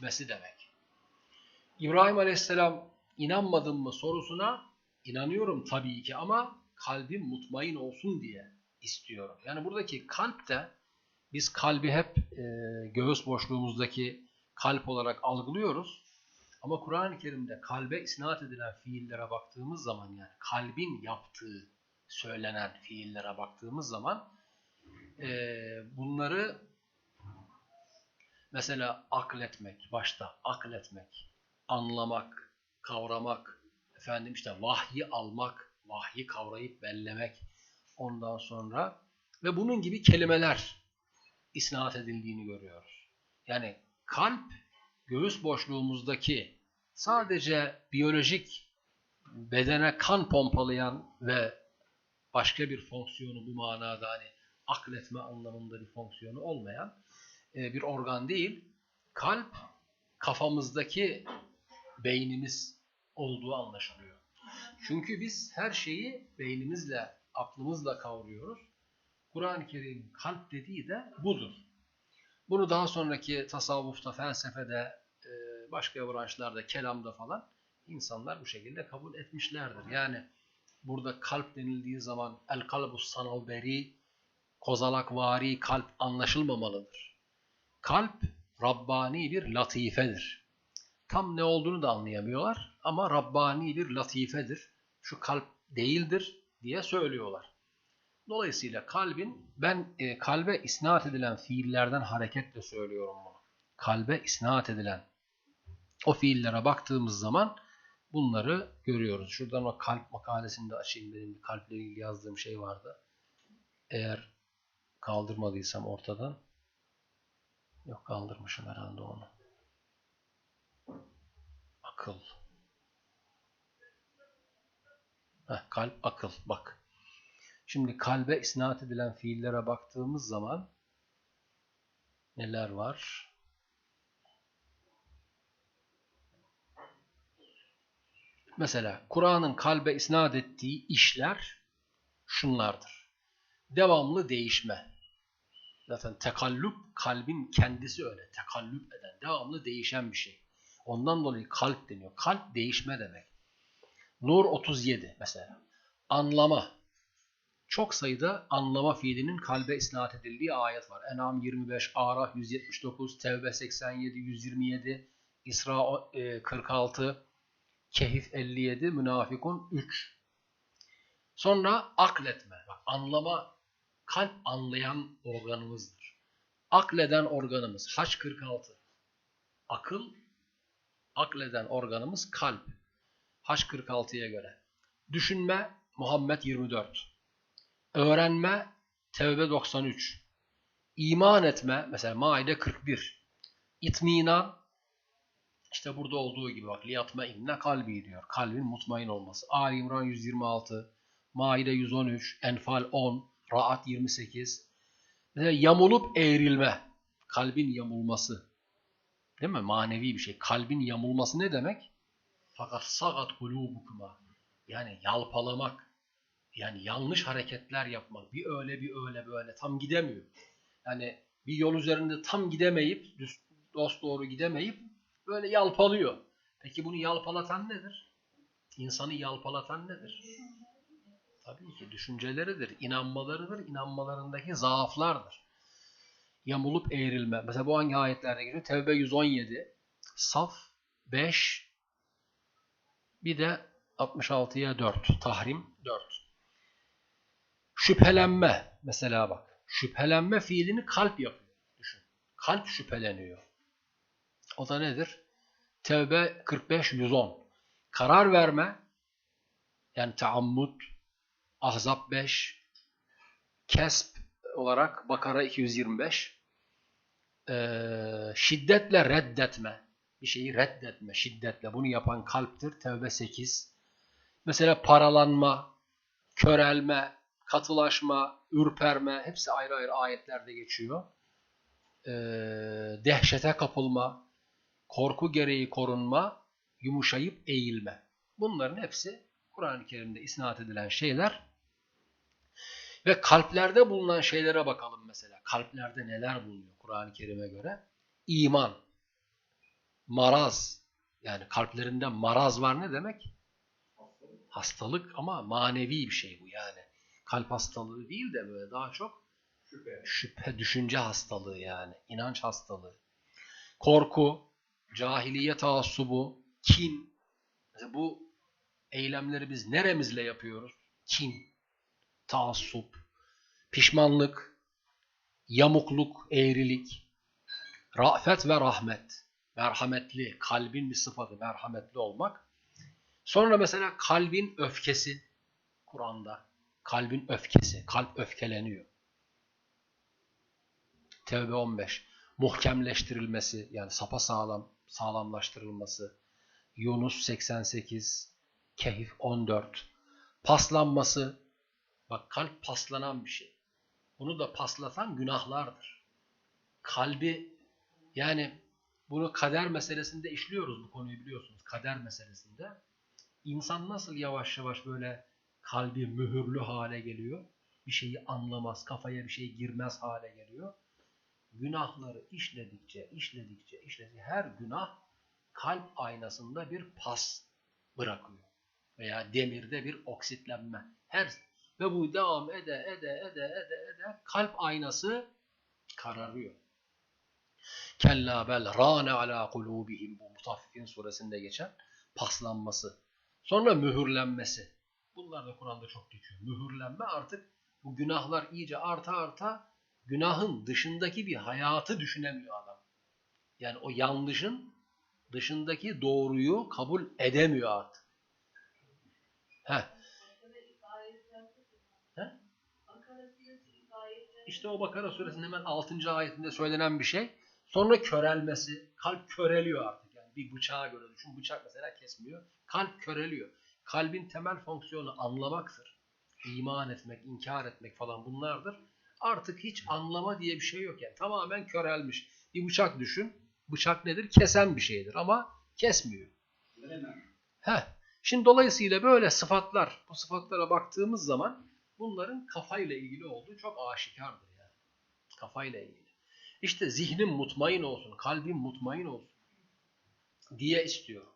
geçmesi demek. İbrahim Aleyhisselam inanmadın mı sorusuna inanıyorum tabii ki ama kalbim mutmain olsun diye istiyorum. Yani buradaki kalp de biz kalbi hep e, göğüs boşluğumuzdaki kalp olarak algılıyoruz. Ama Kur'an-ı Kerim'de kalbe isnat edilen fiillere baktığımız zaman yani kalbin yaptığı söylenen fiillere baktığımız zaman e, bunları mesela akletmek, başta akletmek, anlamak, kavramak, efendim işte vahyi almak, vahyi kavrayıp bellemek ondan sonra ve bunun gibi kelimeler isnat edildiğini görüyoruz. Yani kalp göğüs boşluğumuzdaki sadece biyolojik bedene kan pompalayan ve başka bir fonksiyonu bu manada hani akletme anlamında bir fonksiyonu olmayan bir organ değil. Kalp kafamızdaki beynimiz olduğu anlaşılıyor. Çünkü biz her şeyi beynimizle, aklımızla kavruyoruz. Kur'an-ı Kerim kalp dediği de budur. Bunu daha sonraki tasavvufta, felsefede, e, başka branşlarda, kelamda falan insanlar bu şekilde kabul etmişlerdir. Yani burada kalp denildiği zaman el kalbus sanavberi, kozalak vari kalp anlaşılmamalıdır. Kalp Rabbani bir latifedir. Tam ne olduğunu da anlayamıyorlar ama Rabbani bir latifedir. Şu kalp değildir diye söylüyorlar. Dolayısıyla kalbin, ben e, kalbe isnat edilen fiillerden hareketle söylüyorum bunu. Kalbe isnat edilen o fiillere baktığımız zaman bunları görüyoruz. Şuradan o kalp makalesini de açayım. Benim kalple ilgili yazdığım şey vardı. Eğer kaldırmadıysam ortadan. Yok kaldırmışım herhalde onu. Akıl. Heh, kalp akıl. Bak. Şimdi kalbe isnat edilen fiillere baktığımız zaman neler var? Mesela Kur'an'ın kalbe isnat ettiği işler şunlardır. Devamlı değişme. Zaten tekallüp kalbin kendisi öyle. Tekallüp eden, devamlı değişen bir şey. Ondan dolayı kalp deniyor. Kalp değişme demek. Nur 37 mesela. Anlama. Çok sayıda anlama fiilinin kalbe isnat edildiği ayet var. En'am 25, Araf 179, Tevbe 87, 127, İsra 46, Kehif 57, Münafikun 3. Sonra akletme. Bak, anlama, kalp anlayan organımızdır. Akleden organımız Haç 46. Akıl, akleden organımız kalp. Haç 46'ya göre. Düşünme Muhammed 24. Öğrenme Tevbe 93. İman etme mesela Maide 41. İtminan işte burada olduğu gibi bak liyatme inne kalbi diyor. Kalbin mutmain olması. Ali İmran 126, Maide 113, Enfal 10, Raat 28. Mesela yamulup eğrilme. Kalbin yamulması. Değil mi? Manevi bir şey. Kalbin yamulması ne demek? Fakat sagat kulubukuma. Yani yalpalamak. Yani yanlış hareketler yapmak. Bir öyle bir öyle böyle. Tam gidemiyor. Yani bir yol üzerinde tam gidemeyip, düz, dost doğru gidemeyip böyle yalpalıyor. Peki bunu yalpalatan nedir? İnsanı yalpalatan nedir? Tabii ki düşünceleridir, inanmalarıdır, inanmalarındaki zaaflardır. Yamulup eğrilme. Mesela bu hangi ayetlerde geçiyor? Tevbe 117, Saf 5, bir de 66'ya 4, Tahrim 4. Şüphelenme. Mesela bak. Şüphelenme fiilini kalp yapıyor. Düşün. Kalp şüpheleniyor. O da nedir? Tevbe 45-110. Karar verme, yani taammud, Ahzab 5, Kesp olarak Bakara 225, ee, şiddetle reddetme, bir şeyi reddetme, şiddetle. Bunu yapan kalptir. Tevbe 8. Mesela paralanma, körelme, katılaşma, ürperme, hepsi ayrı ayrı ayetlerde geçiyor. Ee, dehşete kapılma, korku gereği korunma, yumuşayıp eğilme. Bunların hepsi Kur'an-ı Kerim'de isnat edilen şeyler. Ve kalplerde bulunan şeylere bakalım mesela. Kalplerde neler bulunuyor Kur'an-ı Kerim'e göre? İman. maraz yani kalplerinde maraz var ne demek? Hastalık ama manevi bir şey bu yani. Kalp hastalığı değil de böyle daha çok Şüphe. şüphe, düşünce hastalığı yani. inanç hastalığı. Korku, cahiliye taassubu, kin. Mesela bu eylemleri biz neremizle yapıyoruz? Kin, taassup, pişmanlık, yamukluk, eğrilik, rafet ve rahmet. Merhametli, kalbin bir sıfatı merhametli olmak. Sonra mesela kalbin öfkesi Kur'an'da. Kalbin öfkesi, kalp öfkeleniyor. Tevbe 15. Muhkemleştirilmesi yani sapa sağlam sağlamlaştırılması. Yunus 88. Kehif 14. Paslanması. Bak kalp paslanan bir şey. Bunu da paslatan günahlardır. Kalbi yani bunu kader meselesinde işliyoruz bu konuyu biliyorsunuz. Kader meselesinde. İnsan nasıl yavaş yavaş böyle kalbi mühürlü hale geliyor. Bir şeyi anlamaz, kafaya bir şey girmez hale geliyor günahları işledikçe, işledikçe, işledikçe her günah kalp aynasında bir pas bırakıyor. Veya demirde bir oksitlenme. Her ve bu devam ede ede ede ede ede kalp aynası kararıyor. Kella bel rane ala kulubihim bu Mutaffifin suresinde geçen paslanması. Sonra mühürlenmesi. Bunlar da Kur'an'da çok geçiyor. Mühürlenme artık bu günahlar iyice arta arta günahın dışındaki bir hayatı düşünemiyor adam. Yani o yanlışın dışındaki doğruyu kabul edemiyor artık. Heh. İşte o Bakara suresinin hemen 6. ayetinde söylenen bir şey. Sonra körelmesi. Kalp köreliyor artık. Yani bir bıçağa göre düşün. Bıçak mesela kesmiyor. Kalp köreliyor. Kalbin temel fonksiyonu anlamaktır. İman etmek, inkar etmek falan bunlardır artık hiç anlama diye bir şey yok yani. Tamamen körelmiş. Bir bıçak düşün. Bıçak nedir? Kesen bir şeydir ama kesmiyor. Heh. Şimdi dolayısıyla böyle sıfatlar, bu sıfatlara baktığımız zaman bunların kafayla ilgili olduğu çok aşikardır yani. Kafayla ilgili. İşte zihnim mutmain olsun, kalbim mutmain olsun diye istiyor.